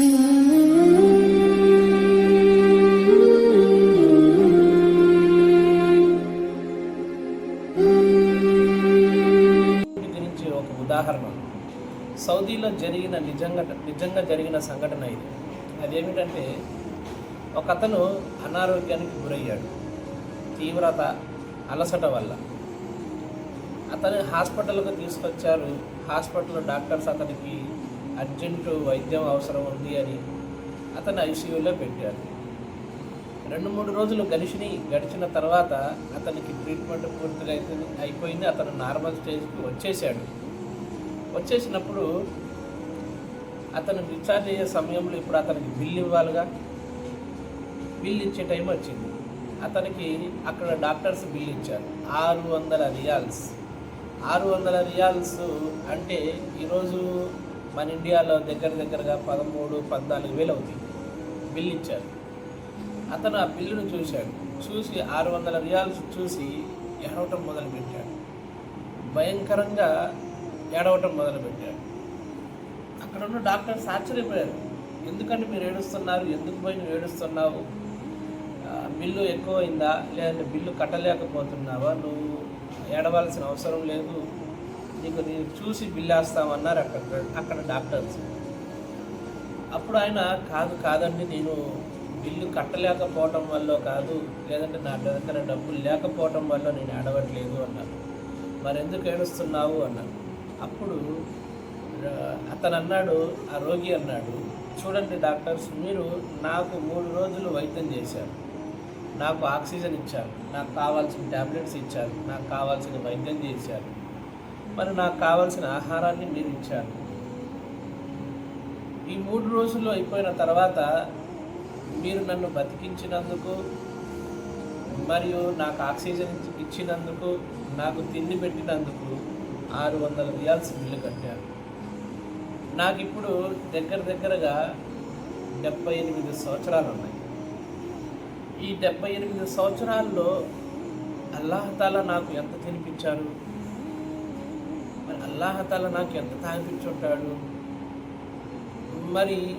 గురించి ఒక ఉదాహరణ. సౌదీలో జరిగిన నిజంగా నిజంగా జరిగిన సంఘటన ఇది. అదేమిటంటే ఒక అతను అనారోగ్యానికి గురయ్యాడు. తీవ్రత అలసట వల్ల. అతను హాస్పిటల్కు తీసుకొచ్చారు. హాస్పిటల్లో డాక్టర్స్ అతనికి అర్జెంటు వైద్యం అవసరం ఉంది అని అతను ఐసీయూలో పెట్టారు. రెండు మూడు రోజులు గడిచిని గడిచిన తర్వాత అతనికి ట్రీట్మెంట్ పూర్తిగా అయిపోయింది. అయిపోయింది అతను నార్మల్ స్టేజ్కి వచ్చేసాడు వచ్చేసినప్పుడు అతను డిశ్చార్జ్ అయ్యే సమయంలో ఇప్పుడు అతనికి బిల్ ఇవ్వాలిగా. బిల్ ఇచ్చే టైం వచ్చింది. అతనికి అక్కడ డాక్టర్స్ బిల్ ఇచ్చారు. ఆరు వందల రియాల్స్. ఆరు వందల రియాల్స్ అంటే ఈరోజు మన ఇండియాలో దగ్గర దగ్గరగా పదమూడు పద్నాలుగు వేలు అవుతుంది బిల్ ఇచ్చారు. అతను ఆ బిల్లును చూశాడు. చూసి ఆరు వందల రియాల్స్ చూసి ఏడవటం మొదలుపెట్టాడు. భయంకరంగా ఏడవటం మొదలుపెట్టాడు. అక్కడ ఉన్న డాక్టర్స్ ఆశ్చర్యపోయారు. ఎందుకంటే మీరు ఏడుస్తున్నారు? ఎందుకు పోయి నువ్వు ఏడుస్తున్నావు? బిల్లు ఎక్కువ అయిందా లేదంటే బిల్లు కట్టలేకపోతున్నావా? నువ్వు ఏడవలసిన అవసరం లేదు. నీకు నేను చూసి బిల్లేస్తామన్నారు అక్కడ అక్కడ డాక్టర్స్. అప్పుడు ఆయన కాదు కాదండి నేను బిల్లు కట్టలేకపోవటం వల్ల కాదు లేదంటే నా దగ్గర డబ్బులు లేకపోవటం వల్ల నేను ఆడవట్లేదు అన్నాను మరి ఎందుకు ఏడుస్తున్నావు? అన్నాను అప్పుడు అతను అన్నాడు ఆ రోగి అన్నాడు చూడండి డాక్టర్స్ మీరు నాకు మూడు రోజులు వైద్యం చేశారు. నాకు ఆక్సిజన్ ఇచ్చారు. నాకు కావాల్సిన ట్యాబ్లెట్స్ ఇచ్చారు. నాకు కావాల్సిన వైద్యం చేశారు. మరి నాకు కావాల్సిన ఆహారాన్ని మీరు ఇచ్చారు. ఈ మూడు రోజులు అయిపోయిన తర్వాత మీరు నన్ను బతికించినందుకు మరియు నాకు ఆక్సిజన్ ఇచ్చినందుకు నాకు తిండి పెట్టినందుకు ఆరు వందల రియాల్స్ బిల్లు కట్టారు. నాకు ఇప్పుడు దగ్గర దగ్గరగా డెబ్బై ఎనిమిది సంవత్సరాలు ఉన్నాయి. ఈ డెబ్బై ఎనిమిది సంవత్సరాల్లో అల్లాహతాల నాకు ఎంత తినిపించారు? అల్లాహతల నాకు ఎంత తాగిపించుంటాడు మరి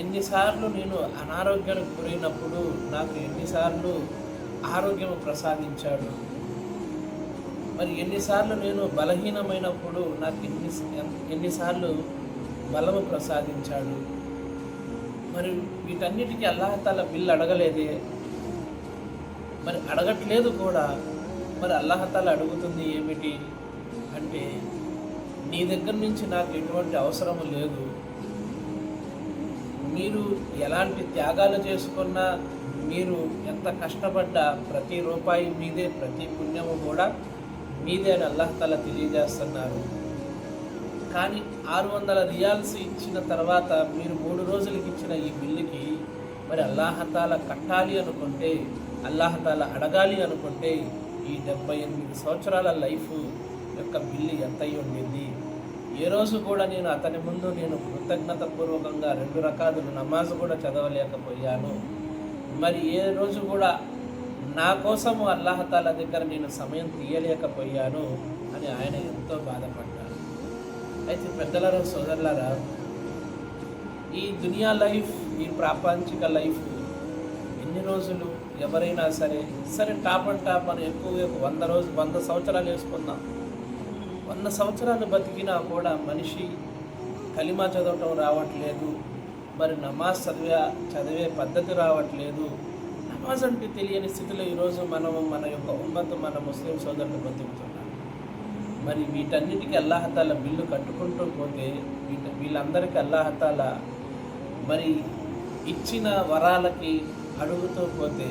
ఎన్నిసార్లు నేను అనారోగ్యానికి గురైనప్పుడు నాకు ఎన్నిసార్లు ఆరోగ్యం ప్రసాదించాడు? మరి ఎన్నిసార్లు నేను బలహీనమైనప్పుడు నాకు ఎన్ని ఎన్నిసార్లు బలము ప్రసాదించాడు? మరి వీటన్నిటికీ అల్లాహతాల బిల్లు అడగలేదే? మరి అడగట్లేదు కూడా. మరి అల్లాహతాల అడుగుతుంది ఏమిటి? అంటే నీ దగ్గర నుంచి నాకు ఎటువంటి అవసరం లేదు. మీరు ఎలాంటి త్యాగాలు చేసుకున్నా మీరు ఎంత కష్టపడ్డా ప్రతి రూపాయి మీదే ప్రతి పుణ్యము కూడా మీదే అని అల్లాహతాల తెలియజేస్తున్నారు. కానీ ఆరు వందల రియాల్స్ ఇచ్చిన తర్వాత మీరు మూడు రోజులకి ఇచ్చిన ఈ బిల్లుకి మరి అల్లాహతాల కట్టాలి అనుకుంటే అల్లాహతాల అడగాలి అనుకుంటే ఈ డెబ్బై ఎనిమిది సంవత్సరాల లైఫ్ యొక్క బిల్లు ఎంత అయి ఉండింది? ఏ రోజు కూడా నేను అతని ముందు నేను కృతజ్ఞత పూర్వకంగా రెండు రకాలు నమాజ్ కూడా చదవలేకపోయాను. మరి ఏ రోజు కూడా నా కోసము అల్లాహతాల దగ్గర నేను సమయం తీయలేకపోయాను అని ఆయన ఎంతో బాధపడ్డారు. అయితే పెద్దలరా సోదరులారా ఈ దునియా లైఫ్ ఈ ప్రాపంచిక లైఫ్ ఎన్ని రోజులు? ఎవరైనా సరే సరే టాప్ అండ్ టాప్ అని ఎక్కువ వంద రోజు వంద సంవత్సరాలు వేసుకుందాం. వంద సంవత్సరాలు బతికినా కూడా మనిషి కలిమా చదవటం రావట్లేదు మరి నమాజ్ చదివే చదివే పద్ధతి రావట్లేదు. నమాజ్ అంటే తెలియని స్థితిలో ఈరోజు మనము మన యొక్క ఉమ్మత్ మన ముస్లిం సోదరులు బతుకుతున్నాం. మరి వీటన్నిటికీ అల్లాహతాల బిల్లు కట్టుకుంటూ పోతే వీట వీళ్ళందరికీ అల్లాహతాల మరి ఇచ్చిన వరాలకి అడుగుతూ పోతే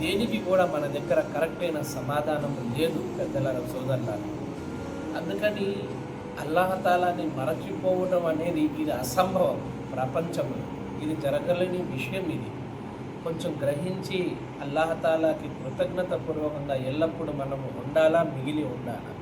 దేనికి కూడా మన దగ్గర కరెక్ట్ అయిన సమాధానం లేదు పెద్దల సోదరులారా. అందుకని అల్లాహతాలాని మరచిపోవడం అనేది ఇది అసంభవం ప్రపంచంలో. ఇది జరగలేని విషయం ఇది. కొంచెం గ్రహించి అల్లాహతాలాకి కృతజ్ఞత పూర్వకంగా ఎల్లప్పుడూ మనము ఉండాలా మిగిలి ఉండాలా?